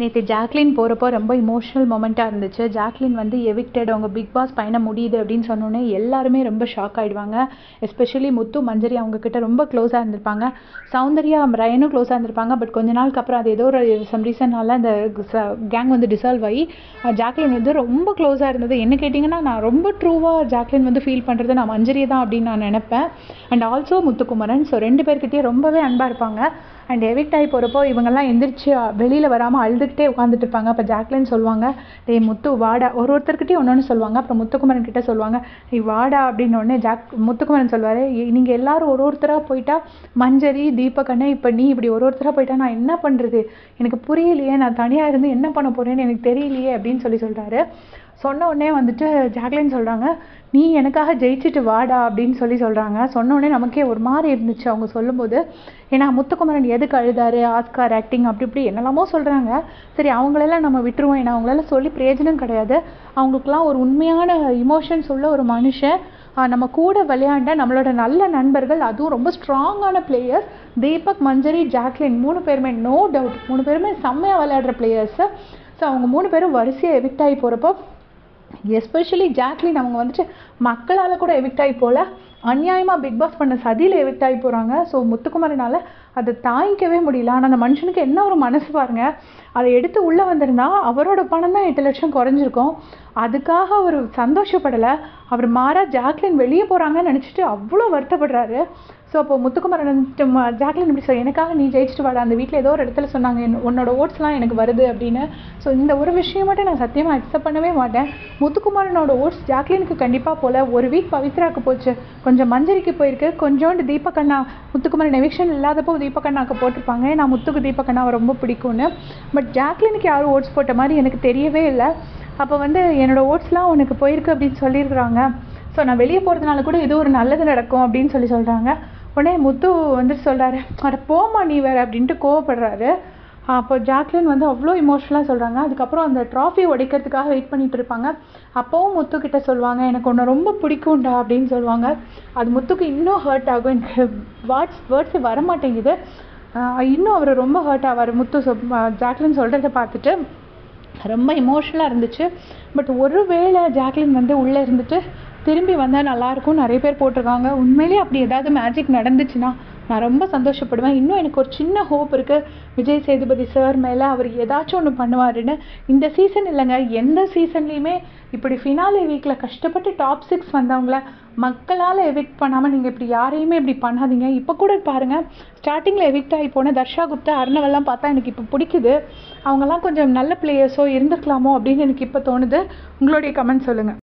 நேற்று ஜாக்லின் போகிறப்போ ரொம்ப இமோஷனல் மொமெண்ட்டாக இருந்துச்சு. ஜாக்லின் வந்து எவிக்டட் அவங்க பிக் பாஸ் பயணம் முடியுது அப்படின்னு சொன்னோன்னே எல்லாருமே ரொம்ப ஷாக் ஆகிடுவாங்க எஸ்பெஷலி முத்து மஞ்சரி அவங்கக்கிட்ட ரொம்ப க்ளோஸாக இருந்திருப்பாங்க. சௌந்தர்யா ரயனும் க்ளோஸாக இருந்திருப்பாங்க. பட் கொஞ்ச நாளுக்கு அப்புறம் அது ஏதோ ஒரு சம் ரீசனால் அந்த கேங் வந்து டிசால்வ் ஆகி ஜாக்லின் வந்து ரொம்ப க்ளோஸாக இருந்தது. என்ன கேட்டிங்கன்னா நான் ரொம்ப ட்ரூவாக ஜாக்லின் வந்து ஃபீல் பண்ணுறது நான் மஞ்சரி தான் அப்படின்னு நான் நினப்பேன். And also Muthukumaran. ஸோ ரெண்டு பேர்கிட்டயே ரொம்பவே அன்பாக இருப்பாங்க. அண்ட் எவிக்ட் ஆகி போகிறப்போ இவங்கெல்லாம் எந்திரிச்சு வெளியில் வராமல் அழுதுகிட்டே உட்காந்துட்டு இருப்பாங்க. அப்போ ஜாக்லின் சொல்லுவாங்க டேய் முத்து வாடா. ஒரு ஒருத்தர்கிட்டையும் ஒன்று ஒன்று சொல்லுவாங்க. அப்புறம் முத்துக்குமரன் கிட்டே சொல்லுவாங்க நீ வாடா அப்படின்னு ஜாக் முத்துக்குமரன் சொல்லுவார் நீங்கள் எல்லாரும் ஒரு ஒருத்தராக போயிட்டா மஞ்சரி தீபகண்ணே இப்போ நீ இப்படி ஒரு ஒருத்தராக போயிட்டா நான் என்ன பண்ணுறது எனக்கு புரியலையே நான் தனியாக இருந்து என்ன பண்ண போகிறேன்னு எனக்கு தெரியலையே அப்படின்னு சொல்லி சொல்கிறாரு சொன்ன உடனே வந்துட்டு ஜாக்லின் சொல்கிறாங்க நீ எனக்காக ஜெயிச்சுட்டு வாடா அப்படின்னு சொல்லி சொல்கிறாங்க சொன்ன உடனே நமக்கே ஒரு மாதிரி இருந்துச்சு அவங்க சொல்லும்போது. ஏன்னா முத்துக்குமரன் எதுக்கு அழுதாரு? ஆஸ்கார் ஆக்டிங் அப்படி இப்படி என்னெல்லாமோ சொல்கிறாங்க சரி அவங்களெல்லாம் நம்ம விட்டுருவோம். ஏன்னா அவங்களெல்லாம் சொல்லி பிரயோஜனம் கிடையாது. அவங்களுக்குலாம் ஒரு உண்மையான இமோஷன்ஸ் உள்ள ஒரு மனுஷன். நம்ம கூட விளையாண்ட நம்மளோட நல்ல நண்பர்கள் அதுவும் ரொம்ப ஸ்ட்ராங்கான பிளேயர்ஸ் தீபக் மஞ்சரி ஜாக்லின் மூணு பேருமே நோ டவுட் மூணு பேருமே செம்மையாக விளையாடுற பிளேயர்ஸு ஸோ அவங்க மூணு பேரும் வரிசையாக எவிக்ட் ஆகி போகிறப்போ எஸ்பெஷலி ஜாக்லின் அவங்க வந்துட்டு மக்களால் கூட எவிக்ட் ஆகி போகல அநியாயமாக பிக் பாஸ் பண்ண சதியில் எவிக்ட் ஆகி போகிறாங்க ஸோ முத்துக்குமாரனால் அதை தாங்கிக்கவே முடியல. ஆனால் அந்த மனுஷனுக்கு என்ன ஒரு மனசு பாருங்க. அதை எடுத்து உள்ளே வந்திருந்தா அவரோட பணம் தான் எட்டு லட்சம் குறைஞ்சிருக்கும். அதுக்காக அவர் சந்தோஷப்படலை. அவர் மாறா ஜாக்லின் வெளியே போகிறாங்கன்னு நினச்சிட்டு அவ்வளோ வருத்தப்படுறாரு. ஸோ அப்போ முத்துக்குமரன் ஜாக்லின் இப்படி சார் எனக்காக நீ ஜெயிச்சிட்டு வாடா. அந்த வீட்டில் ஏதோ ஒரு இடத்துல சொன்னாங்க என் உன்னோட ஓட்ஸ்லாம் எனக்கு வருது அப்படின்னு. ஸோ இந்த ஒரு விஷயம் மட்டும் நான் சத்தியமாக அக்செப்ட் பண்ணவே மாட்டேன். முத்துக்குமாரனோட ஓட்ஸ் ஜாக்லினுக்கு கண்டிப்பாக போல. ஒரு வீக் பவித்ராக்கு போச்சு. கொஞ்சம் மஞ்சரிக்கு போயிருக்கு. கொஞ்சோண்டு தீபக்கண்ணா முத்துக்குமரன் எவிக்ஷன் இல்லாதப்போ தீபக்கண்ணாக்கு போட்டிருப்பாங்க. நான் முத்துக்கு தீபக்கண்ணாவை ரொம்ப பிடிக்கும்னு. பட் ஜாக்லினுக்கு யாரும் ஓட்ஸ் போட்ட மாதிரி எனக்கு தெரியவே இல்லை. அப்போ வந்து என்னோடய ஓட்ஸ்லாம் உனக்கு போயிருக்கு அப்படின்னு சொல்லியிருக்கிறாங்க. ஸோ நான் வெளியே போகிறதுனால கூட ஏதோ ஒரு நல்லது நடக்கும் அப்படின்னு சொல்லி சொல்கிறாங்க உடனே முத்து வந்துட்டு சொல்கிறாரு அட போமா நீ வேறு அப்படின்ட்டு கோவப்படுறாரு. அப்போ ஜாக்லின் வந்து அவ்வளோ இமோஷ்னலாக சொல்கிறாங்க அதுக்கப்புறம் அந்த ட்ராஃபி உடைக்கிறதுக்காக வெயிட் பண்ணிட்டு இருப்பாங்க. அப்போவும் முத்துக்கிட்ட சொல்லுவாங்க எனக்கு ஒன்று ரொம்ப பிடிக்கும்டா அப்படின்னு சொல்லுவாங்க. அது முத்துக்கு இன்னும் ஹர்ட் ஆகும். எனக்கு வேர்ட்ஸ் வேர்ட்ஸே வரமாட்டேங்குது. இன்னும் அவர் ரொம்ப ஹர்ட் ஆவார். முத்து சொ ஜாக்லின் சொல்கிறத பார்த்துட்டு ரொம்ப இமோஷ்னலாக இருந்துச்சு. பட் ஒரு வேளை ஜாக்லின் வந்து உள்ளே இருந்துட்டு திரும்பி வந்தால் நல்லாயிருக்கும் நிறைய பேர் போட்டிருக்காங்க. உண்மையிலேயே அப்படி ஏதாவது மேஜிக் நடந்துச்சுன்னா நான் ரொம்ப சந்தோஷப்படுவேன். இன்னும் எனக்கு ஒரு சின்ன ஹோப் இருக்குது விஜய் சேதுபதி சார் மேலே அவர் ஏதாச்சும் ஒன்று பண்ணுவாருன்னு. இந்த சீசன் இல்லைங்க. எந்த சீசன்லேயுமே இப்படி ஃபினாலே வீக்கில் கஷ்டப்பட்டு டாப் சிக்ஸ் வந்தவங்கள மக்களால் எவிக்ட் பண்ணாமல் நீங்கள் இப்படி யாரையுமே இப்படி பண்ணாதீங்க. இப்போ கூட பாருங்கள் ஸ்டார்டிங்கில் எவிக்ட் ஆகி போன தர்ஷா குப்தா அர்ணவெல்லாம் பார்த்தா எனக்கு இப்போ பிடிக்குது. அவங்கெல்லாம் கொஞ்சம் நல்ல பிளேயர்ஸோ இருந்திருக்கலாமோ அப்படின்னு எனக்கு இப்போ தோணுது. உங்களுடைய கமெண்ட் சொல்லுங்கள்